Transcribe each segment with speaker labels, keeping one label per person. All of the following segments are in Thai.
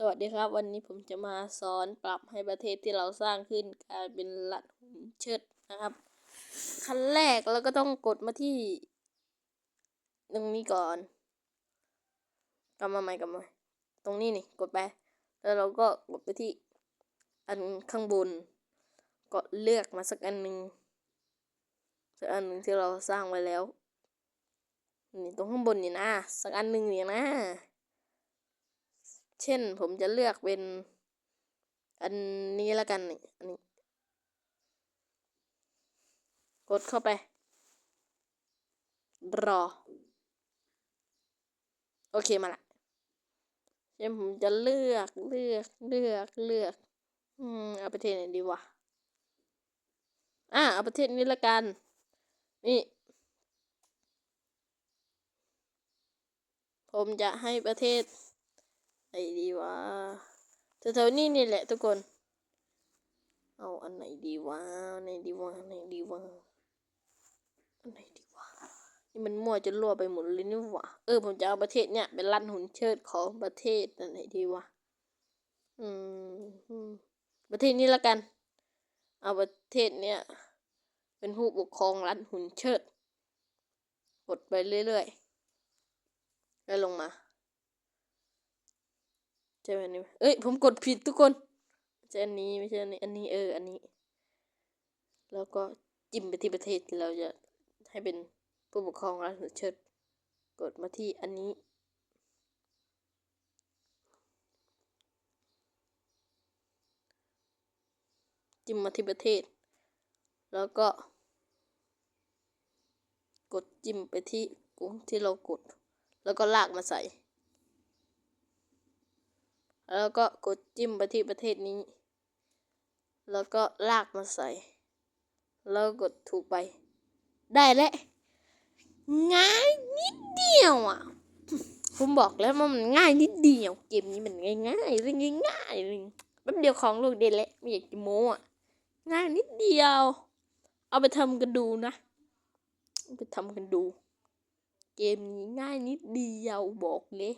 Speaker 1: สวัสดีครับ วันนี้ผมจะมาสอนปรับให้ประเทศที่เราสร้างขึ้นกลายเป็นรัฐหุ่นเชิดนะครับ ขั้นแรกเราก็ต้องกดมาที่ ตรงนี้ก่อนกลับมาใหม่กลับมาตรงนี้นี่กดไป แล้วเราก็กดไปที่ อันข้างบนก็เลือกมาสักอันหนึ่งสักอันหนึ่งที่เราสร้างไว้แล้วนี่ตรงข้างบนนี่นะสักอันหนึ่งนี่นะ เช่นผมจะเลือกเป็น อันนี้แล้วกันนี่อันนี้ กดเข้าไป รอ โอเคมาละเช่นผมจะเลือกเลือกเลือกเลือก อืมเอาประเทศไหนดีวะอะเอาประเทศนี้ละกัน นี่ผมจะให้ประเทศ นดีวะแถวๆนี้นี่แหละทุกคน เอาอันไหนดีวะอันไหนดีวะอันไหนดีวะอันไหนดีวะนี่มันมั่วจนรั่วไปหมดเลยนี่หวะเออผมจะเอาประเทศเนี่ยเป็นรันหุ่นเชิดของประเทศอันไหนดีวะอืมอืมประเทศนี้ละกัน เอาประเทศเนี้ยเป็นผู้ปกครองรัฐหุ่นเชิดกดไปเรื่อยๆแล้วลงมา ใช่ไหมนี่เอ้ยผมกดผิดทุกคนไม่ใช่อันนี้ไม่ใช่อันนี้ อันนี้เออ อันนี้ แล้วก็จิ้มไปที่ประเทศที่เราจะให้เป็นผู้ปกครองรัฐเชิดกดมาที่อันนี้ จิ้มมาที่ประเทศ แล้วก็ กดจิ้มไปที่กลุ่มที่เรากด แล้วก็ลากมาใส่ แล้วก็กดจิ้มไปที่ประเทศนี้ แล้วก็ลากมาใส่ แล้วกดถูกไป ได้แล้วง่ายนิดเดียวอะ ผมบอกแล้วว่ามันง่ายนิดเดียว เกมนี้มันง่ายง่ายเรื่องง่ายๆเลยแป๊บเดียวของลูกเด็ดแล้วไม่อยากจะโม้อะ ง่ายนิดเดียว เอาไปทำกันดูนะไปทำกันดู เกมนี้ง่ายนิดเดียวบอกเลย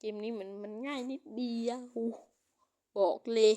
Speaker 1: เกมนี้มันมันง่ายนิดเดียวบอกเลย